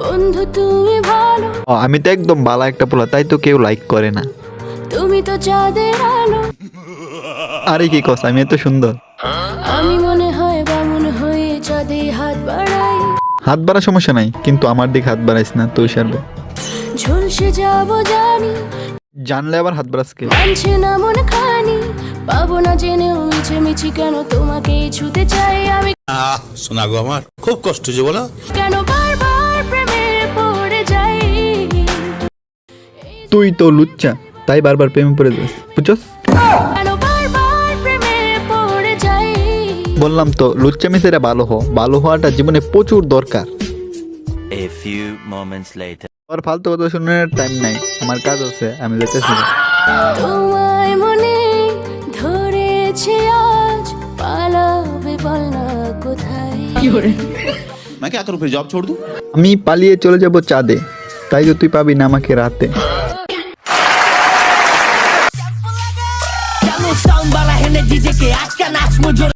বন্ধু তুমি ভালো। আমি তো একদম বালা একটা পোলা তাই তো কেউ লাইক করে না। তুমি তো চাঁদের আলো। আরে কি কস আমি এত সুন্দর। আমি মনে হয় বামুন হয়ে চাঁদে হাত বাড়াই। হাত বাড়া সমস্যা নাই কিন্তু আমার দিকে হাত বাড়াইস না তুই সারবে। ঝলসে যাব জানি। জানলে আবার হাত বাড়াসকে মানছে না মন খানি। পাবো না জেনেও মিছে মিছি কেন তোমাকে ছুতে চাই আমি। আহ শোনা গো আমার খুব কষ্ট যে বলো। কেন বারবার তুই তো লুচ্চা তাই বারবার প্রেমে পড়ে যাস বুঝছস কেন বারবার প্রেমে পড়ে যাই বললাম তো লুচ্চা মিসেরা ভালো হ ভালো হওয়াটা জীবনে প্রচুর দরকার A few moments later. আর ফালতু কথা শোনার টাইম নাই আমার কাজ আছে আমি যেতেছি তোমায় মনে ধরেছে আজ পালাবে বল না কোথায় मैं क्या करूं फिर जॉब छोड़ दूं আমি পালিয়ে চলে যাব চাঁদে তাই তো তুই পাবি না আমাকে রাতে সাউন্ড বালা হেনে ডিজে কে আজকা নাচমু জোরে